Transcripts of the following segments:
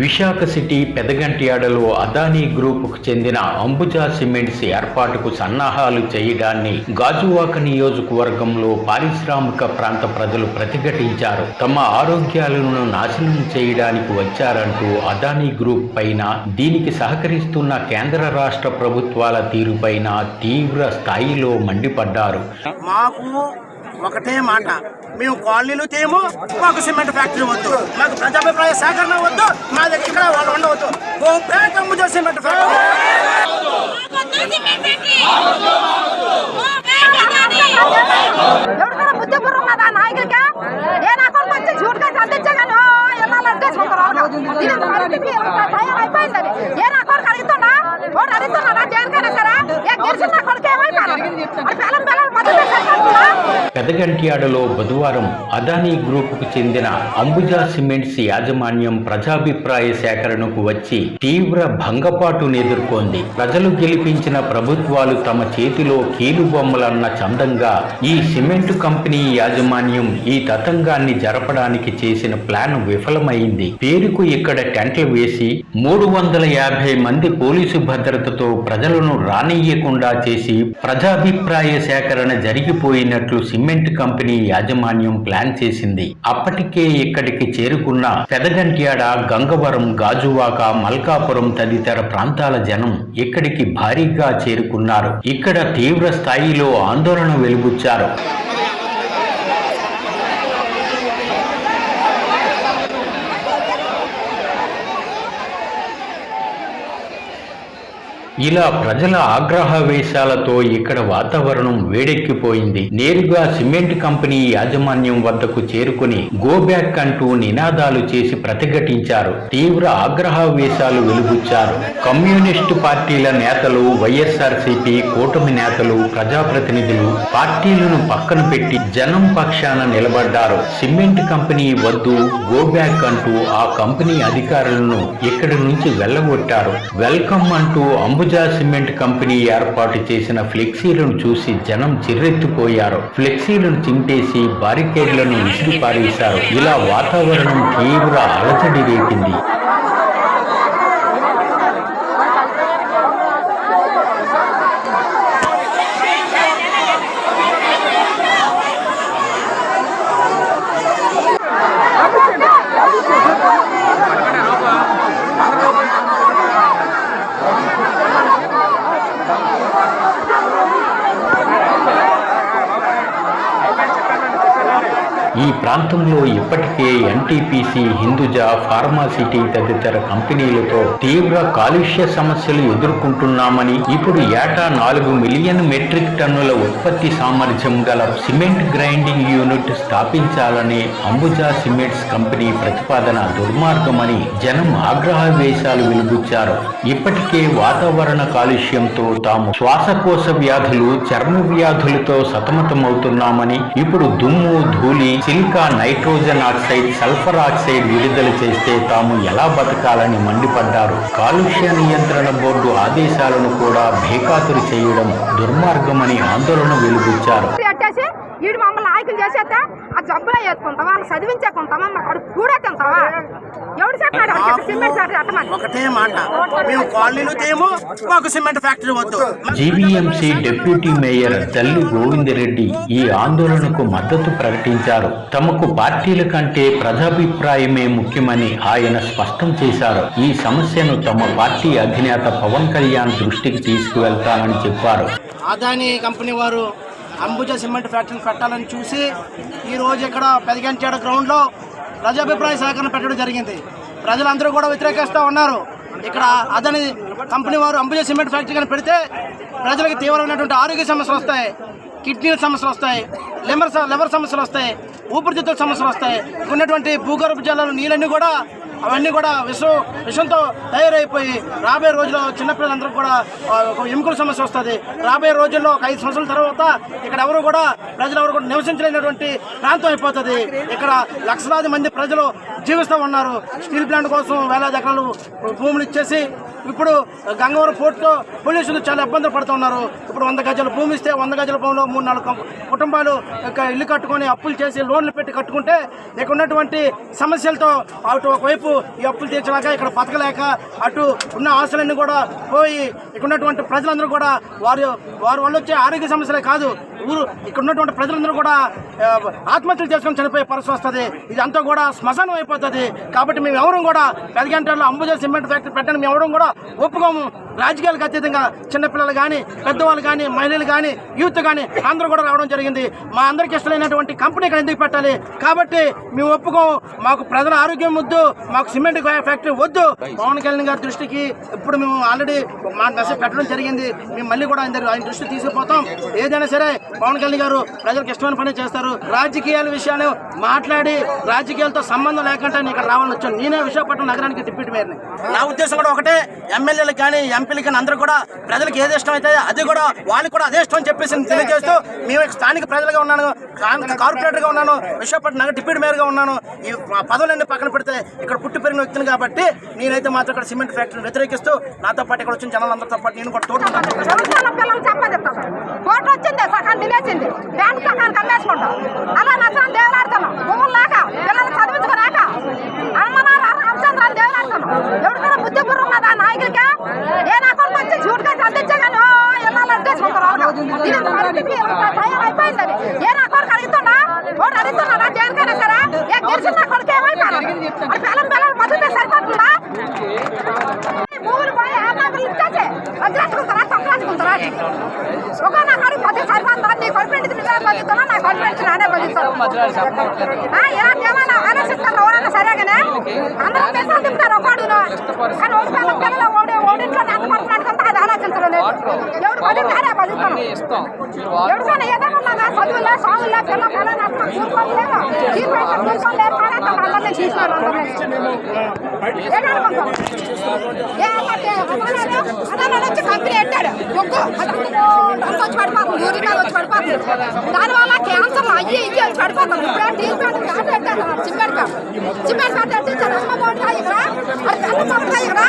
Visakha city పెదగంట్యాడలో అదానీ గ్రూపుకు చెందిన అంబుజా సిమెంట్స్ ఏర్పాటుకు సన్నాహాలు చేయడాన్ని గాజువాక నియోజకవర్గంలో పారిశ్రామిక ప్రాంత ప్రజలు ప్రతిఘటించారు. తమ ఆరోగ్యాలను నాశనం చేయడానికి వచ్చారంటూ అదానీ గ్రూప్ పైన దీనికి సహకరిస్తున్న కేంద్ర రాష్ట్ర ప్రభుత్వాల తీరుపైన తీవ్ర స్థాయిలో మండిపడ్డారు. మాకు ఒకటే మాట. మేము కాలనీలు చేయము మాకు సిమెంట్ ఫ్యాక్టరీ వద్దు. మాకు ప్రజాభిప్రాయ సేకరణ వద్దు మా దగ్గర ఇక్కడ వాళ్ళు ఉండవద్దు. Go back Ambuja cement factory. ఎవరికైనా బుద్ధి బుర్ర ఉన్నదా నాయకులకి? ఏ నా కొడుకు వచ్చి చూడగా చదివించగాను ఏ నా కొడుకు అడుగుతున్నా వాడు అడుగుతున్నాడా? దేనికైనా సరే? ఏ గెలిచిన కొడుకు ఏమైపోయాడు అది పిల్లలు పిల్లలు మద్దతు సరిపడుతుందా పెదగంట్యాడలో బుధవారం అదానీ గ్రూపుకు చెందిన అంబుజా సిమెంట్స్ యాజమాన్యం ప్రజాభిప్రాయ సేకరణకు వచ్చి తీవ్ర భంగపాటును ఎదుర్కొంది. ప్రజలు గెలిపించిన ప్రభుత్వాలు తమ చేతిలో కీలుబొమ్మలన్న చందంగా ఈ సిమెంట్ కంపెనీ యాజమాన్యం ఈ తతంగాన్ని జరపడానికి చేసిన ప్లాన్ విఫలమైంది. పేరుకు ఇక్కడ టెంట్లు వేసి మూడు వందల యాభై మంది పోలీసు భద్రతతో ప్రజలను రానియ్యకుండా చేసి ప్రజాభిప్రాయ సేకరణ జరిగిపోయినట్లు సిమెంట్ కంపెనీ యాజమాన్యం ప్లాన్ చేసింది. అప్పటికే ఇక్కడికి చేరుకున్న పెదగంట్యాడ గంగవరం గాజువాక మల్కాపురం తదితర ప్రాంతాల జనం ఇక్కడికి భారీగా చేరుకున్నారు. ఇక్కడ తీవ్ర స్థాయిలో ఆందోళన వెలుబుచ్చారు ఇలా ప్రజల ఆగ్రహవేశాలతో ఇక్కడ వాతావరణం వేడెక్కిపోయింది. నేరుగా సిమెంట్ కంపెనీ యాజమాన్యం వద్దకు చేరుకుని గో బ్యాక్ అంటూ నినాదాలు చేసి ప్రతిఘటించారు. తీవ్ర ఆగ్రహవేశాలు వెలుబుచ్చారు కమ్యూనిస్టు పార్టీల నేతలు వైఎస్ఆర్సీపీ కూటమి నేతలు ప్రజాప్రతినిధులు పార్టీలను పక్కన పెట్టి జనం పక్షాన నిలబడ్డారు. సిమెంట్ కంపెనీ వద్దు గో బ్యాక్ అంటూ ఆ కంపెనీ అధికారులను ఇక్కడి నుంచి వెళ్ళగొట్టారు. వెల్కమ్ అంటూ అంబుజా సిమెంట్ కంపెనీ ఏర్పాటు చేసిన ఫ్లెక్సీలను చూసి జనం చిర్రెత్తిపోయారు. ఫ్లెక్సీలను చింపేసి బారికేడ్లను విసిరి పారేశారు ఇలా వాతావరణం తీవ్ర అలజడి రేపింది ఈ ప్రాంతంలో ఇప్పటికే ఎన్టీపీసీ హిందూజా ఫార్మాసిటీ తదితర కంపెనీలతో తీవ్ర కాలుష్య సమస్యలు ఎదుర్కొంటున్నామని ఇప్పుడు ఏటా నాలుగు మిలియన్ మెట్రిక్ టన్నుల ఉత్పత్తి సామర్థ్యం గల సిమెంట్ గ్రైండింగ్ యూనిట్ స్థాపించాలనే అంబుజా సిమెంట్స్ కంపెనీ ప్రతిపాదన దుర్మార్గమని జనం ఆగ్రహావేశాలు వెలుగుచ్చారు ఇప్పటికే వాతావరణ కాలుష్యంతో తాము శ్వాసకోశ వ్యాధులు చర్మ వ్యాధులతో సతమతమవుతున్నామని ఇప్పుడు దుమ్ము ధూళి silica nitrogen oxide sulphur oxide విడుదల చేస్తే తాము ఎలా బతకాలని మండిపడ్డారు. కాలుష్య నియంత్రణ బోర్డు ఆదేశాలను కూడా బేఖాతురు చేయడం దుర్మార్గమని ఆందోళన వెలుబుచ్చారు వీడు మమ్మల్ని నాయకులు చేసేస్తే ఆ జబ్బులో వేసుకుంటావా వాళ్ళు చదివించేకుంటావా మా కడుపు కూడా తింటావా? ఎవడు చెప్పాడు? వాడికి ఇక్కడ సిమెంట్ ఫ్యాక్టరీ అట్టమని ఒకటే మాట. మేము కాలనీలు తేము మాకు సిమెంట్ ఫ్యాక్టరీ వద్దు. GVMC deputy mayor Talli Govindareddy ఈ ఆందోళనకు మద్దతు ప్రకటించారు. తమకు పార్టీల కంటే ప్రజాభిప్రాయమే ముఖ్యమని ఆయన స్పష్టం చేశారు. ఈ సమస్యను తమ పార్టీ అధినేత పవన్ కళ్యాణ్ దృష్టికి తీసుకువెళ్తానని చెప్పారు. అదాని కంపెనీ వారు అంబుజ సిమెంట్ ఫ్యాక్టరీని పెట్టాలని చూసి ఈ రోజు ఇక్కడ పెదగంటాడ గ్రౌండ్లో ప్రజాభిప్రాయ సేకరణ పెట్టడం జరిగింది. ప్రజలందరూ కూడా వ్యతిరేకిస్తూ ఉన్నారు. ఇక్కడ అదని కంపెనీ వారు అంబుజ సిమెంట్ ఫ్యాక్టరీ కానీ పెడితే ప్రజలకు తీవ్రమైనటువంటి ఆరోగ్య సమస్యలు వస్తాయి. కిడ్నీల సమస్యలు వస్తాయి. లివర్ స- లివర్ సమస్యలు వస్తాయి. ఊపిరితిత్తుల సమస్యలు వస్తాయి. ఉన్నటువంటి భూగర్భ జలాలు నీళ్ళన్నీ కూడా అవన్నీ కూడా విషం విషంతో తయారైపోయి రాబోయే రోజుల్లో చిన్నపిల్లలందరూ కూడా ఒక ఎముకల సమస్య వస్తుంది. రాబోయే రోజుల్లో ఒక ఐదు సంవత్సరాల తర్వాత ఇక్కడ ఎవరు కూడా ప్రజలు ఎవరు కూడా నివసించలేనటువంటి ప్రాంతం అయిపోతుంది. ఇక్కడ లక్షలాది మంది ప్రజలు జీవిస్తూ ఉన్నారు. స్టీల్ ప్లాంట్ కోసం వేలాది ఎకరాలు భూములు ఇచ్చేసి ఇప్పుడు గంగవరం పోర్టులో పోలీసులు చాలా ఇబ్బందులు పడుతున్నారు ఇప్పుడు వంద గజలు భూమి ఇస్తే వంద గజల భూమిలో మూడు నాలుగు కుటుంబాలు ఇల్లు కట్టుకొని అప్పులు చేసి లోన్లు పెట్టి కట్టుకుంటే ఇక్కడ ఉన్నటువంటి సమస్యలతో అటు ఒకవైపు ఈ అప్పులు తీర్చలేక ఇక్కడ బతకలేక అటు ఉన్న ఆశలన్నీ కూడా పోయి ఇక్కడ ఉన్నటువంటి ప్రజలందరూ కూడా వారి వారి వల్ల వచ్చే ఆరోగ్య సమస్యలే కాదు. ఊరు ఇక్కడ ఉన్నటువంటి ప్రజలందరూ కూడా ఆత్మహత్యలు చేసుకొని చనిపోయే పరిస్థితి వస్తుంది. ఇదంతా కూడా శ్మశానం అయిపోతుంది. కాబట్టి మేము ఎవరు కూడా పెదగంటల్లో అంబుజా సిమెంట్ ఫ్యాక్టరీ పెట్టని మేము ఎవరు కూడా ఒప్పుకోము. రాజకీయాలకు అత్యధికంగా చిన్నపిల్లలు కానీ పెద్దవాళ్ళు కానీ మహిళలు కానీ యూత్ కానీ అందరూ కూడా రావడం జరిగింది. మా అందరికి ఇష్టమైనటువంటి కంపెనీ ఇక్కడ ఎందుకు పెట్టాలి? కాబట్టి మేము ఒప్పుకోము. మాకు ప్రజల ఆరోగ్యం వద్దు. మాకు సిమెంట్ ఫ్యాక్టరీ వద్దు. పవన్ కళ్యాణ్ గారి దృష్టికి ఇప్పుడు మేము ఆల్రెడీ మా మెసేజ్ పెట్టడం జరిగింది. మేము మళ్ళీ కూడా ఆయన ఆయన దృష్టి తీసుకుపోతాం. ఏదైనా సరే పవన్ కళ్యాణ్ గారు ప్రజలకు ఇష్టమైన పని చేస్తారు. రాజకీయాల విషయాలు మాట్లాడి రాజకీయాలతో సంబంధం లేకుండా నేను ఇక్కడ రావాలని వచ్చాను. నేనే విశాఖపట్నం నగరానికి డిప్యూటీ మేయర్ని. నా ఉద్దేశం కూడా ఒకటే. ఎమ్మెల్యేలకు కానీ ఎంపీలకు కానీ అందరూ కూడా ప్రజలకు ఏది ఇష్టం అయితే అది కూడా వాళ్ళకి కూడా అదే ఇష్టం అని చెప్పేసి తెలియజేస్తూ మేము స్థానిక ప్రజలుగా ఉన్నాను. కార్పొరేటర్గా ఉన్నాను. విశాఖపట్నం నగర డిప్యూటీ మేయర్గా ఉన్నాను. ఈ పదవులన్నీ పక్కన పెడితే ఇక్కడ పుట్టి పెరిగిన వ్యక్తిని కాబట్టి నేనైతే మాత్రం ఇక్కడ సిమెంట్ ఫ్యాక్టరీని వ్యతిరేకిస్తూ నాతో పాటు ఇక్కడ వచ్చిన జనాలందరితో పాటు నేను కూడా తోడుకుంటాను చదువుతున్న పిల్లలు చెప్పదిస్తాం కోర్టు వచ్చింది సగం తినేసింది బ్యాంక్ సగం కమ్మేసుకుంటాం అలా నష్టం దేవులాడుతున్నాం భూములు లేక పిల్లలు చదివించుకోలేక అమ్మ నాన్న రామచంద్రాన్ని దేవులాడుతున్నాం ఎవరికైనా బుద్ధి బుర్ర ఉన్నదా నాయకులకే ఏ నా కొడుకు వచ్చి చూడగా చదివించగాను ఎన్నాళ్ళు అడ్డేసుకుంటారు ఇది పరిస్థితి ఇంత తయారు అయిపోయిందని ఏ నా కొడుకు అడుగుతున్నా ఓటు అడుగుతున్నాడా దేనికైనా సరే ఏ గెలిచిన నా కొడుకు ఏమైపోయారు మరి పిల్లలు పిల్లలు బతికితే సరిపోతుందా భూములు పోయి ఆనాకులు ఇచ్చేసి వదిలేసుకుంటారా తొక్కలేసుకుంటారా ఒక నా కొడుకు పది సరిపోతుందా నీ కొడుకు నువ్వే బతుకుతున్నా నా కొడుకు నానే బతుకుతాను ఇలాంటి ఏమైనా ఆలోచిస్తారు ఎవరైనా సరేగానే? అందరూ మెసేజ్ తింటారు ఒకడును కానీ ఒకసారి పిల్లలు ఓడి ఓడింట్లో ఎంత మాట్లాడుతుంటే అది ఆలోచించడం లేదు ఎవడు బతుకుతారే బతుకుతాను ఎవరికైనా ఏదైనా చదువులే సాగులే పిల్ల పిల్ల కానీ అందరినీ ఏ కంపెనీ పెట్టాడు ఒక్కు వచ్చి పడిపోతుంది ఊరి వచ్చి పడిపోతుంది దానివల్ల క్యాన్సర్ అయ్యి ఇయ్యి వచ్చి పడిపోతుంది ఇప్పుడు ట్రీట్మెంట్ కాదు పెట్టాను సిమెంట్ సిమెంట్ ఫ్యాట్ ఎట్టించాడు అమ్మ మోటార్ ఇక్కడ. అది పెద్ద ఇక్కడ.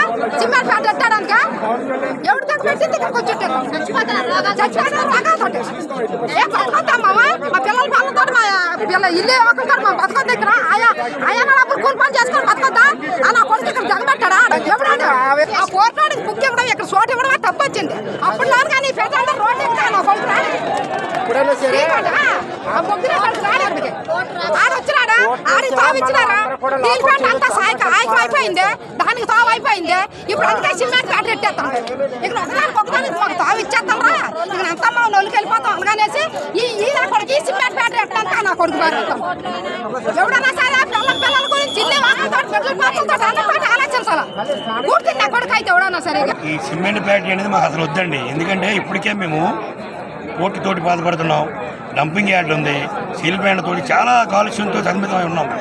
ఎవరి దగ్గర పెట్టింది? ఇక్కడికి వచ్చి చచ్చిపోతారు రోగాలతోటి ఏ బతుకొద్దాం మామ? మా పిల్లల పిల్లలతో మా పిల్ల ఇల్లు ఒకరితో మా బతకొద్దు ఇక్కడ? ఆయా ఆయా అప్పుడు కూలి పని చేసుకొని బతుకొద్దా? ఆ కొడుకు ఇక్కడ జగబెట్టాడా ఆ పోర్టాడికి బుక్ ఇవ్వడం ఇక్కడ చోటు ఇవ్వడమే తప్పు వచ్చింది. అప్పుడు కానీ రోడ్డు వచ్చినాడా? ఆడి తావు ఇచ్చినారా? స్టీల్ ప్లాంట్ అంతా సాయక ఆయకం అయిపోయింది? దానికి తావు అయిపోయింది? ఇప్పుడు అందుకే సిమెంట్ ఫ్యాక్టరీ ఎట్టేస్తాం. ఇక్కడ ఒకదానికి ఒకదానికి మాకు తావు ఇచ్చేస్తాం రా. ఇక్కడ అంతా మా నొలికి వెళ్ళిపోతాం అలాగనేసి ఈ ఈ నా కొడుకు ఈ సిమెంట్ ఫ్యాక్టరీ ఎట్టంతా నా కొడుకు ఎవడన్నా సరే పిల్లల పిల్లల గురించి ఇల్లు వాళ్ళతో పాత్రలతో ఎవడన్నా సరే ఈ సిమెంట్ ఫ్యాక్టరీ అనేది మాకు అసలు వద్దండి. ఎందుకంటే ఇప్పటికే మేము పోర్టు తోటి బాధపడుతున్నాం. డంపింగ్ యార్డ్ ఉంది. సీల్ ప్లాంట్ తోటి చాలా కాలుష్యంతో సన్మితమై ఉన్నాం.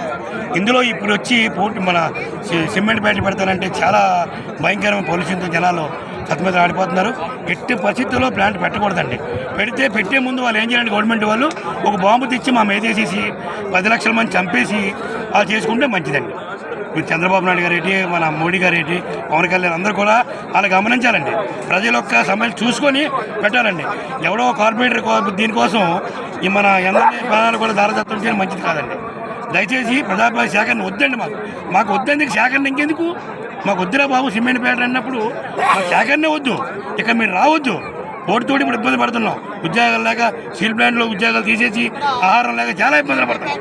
ఇందులో ఇప్పుడు వచ్చి పోర్టు మన సి- సిమెంట్ ఫ్యాక్టరీ పెడతానంటే చాలా భయంకరమైన పొల్యూషన్తో జనాలు సత్మితం ఆడిపోతున్నారు. ఎట్టి పరిస్థితుల్లో ప్లాంట్ పెట్టకూడదండి. పెడితే పెట్టే ముందు వాళ్ళు ఏం చేయాలంటే గవర్నమెంట్ వాళ్ళు ఒక బాంబు తెచ్చి మా మేదేసేసి పది లక్షల మంది చంపేసి వాళ్ళు చేసుకుంటే మంచిదండి. మీరు చంద్రబాబు నాయుడు గారు ఏంటి మన మోడీ గారు ఏంటి పవన్ కళ్యాణ్ అందరూ కూడా వాళ్ళు గమనించాలండి. ప్రజల యొక్క సమస్యలు చూసుకొని పెట్టాలండి. ఎవడో కార్పొరేటర్ దీనికోసం ఈ మన ఎమ్మెల్యే ప్రాణాలు కూడా దారదత్వం చేయడం మంచిది కాదండి. దయచేసి ప్రజాభిప్రాయ సేకరణ వద్దండి మాకు. మాకు వద్దందుకు సేకరణ ఇంకెందుకు? మాకు వద్దురా బాబు సిమెంట్ పేట అన్నప్పుడు మాకు సేకరణే వద్దు. ఇక మీరు రావద్దు. ఓటుతోటి ఇప్పుడు ఇబ్బంది పడుతున్నాం. ఉద్యోగాలు లేక స్టీల్ ప్లాంట్లో ఉద్యోగాలు తీసేసి ఆహారం లేక చాలా ఇబ్బందులు పడుతున్నాం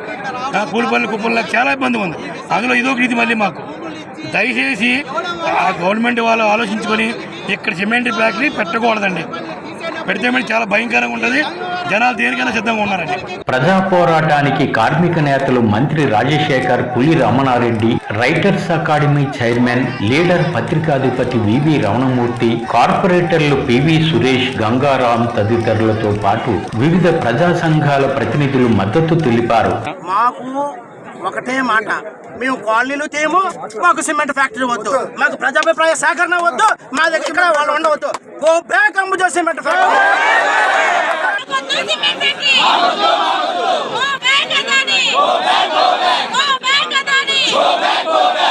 ఆ, కూలి పనులు కుప్పలు లేక చాలా ఇబ్బంది ఉంది. అందులో ఇదొక ఇది మళ్ళీ మాకు. దయచేసి ఆ గవర్నమెంట్ వాళ్ళు ఆలోచించుకొని ఇక్కడ సిమెంట్ ఫ్యాక్టరీ పెట్టకూడదండి. పెడితే చాలా భయంకరంగా ఉంటుంది. జనాలు దేనికైనా సిద్ధంగా ఉన్నారండి. ప్రజా పోరాటానికి కార్మిక నేతలు మంత్రి Rajasekhar Puli Ramanareddy writers academy chairman leader పత్రికాధిపతి వివి రమణమూర్తి కార్పొరేటర్లు పివి సురేష్ గంగారాం తదితరులతో పాటు వివిధ ప్రజా సంఘాల ప్రతినిధులు మద్దతు తెలిపారు. మాకు ఒకటే మాట. మేము కాలనీలు చేయము మాకు సిమెంట్ ఫ్యాక్టరీ వద్దు. మాకు ప్రజాభిప్రాయ సేకరణ వద్దు మా దగ్గర ఇక్కడ వాళ్ళు ఉండవద్దు. Go back Ambuja cement factory. Go back, go back.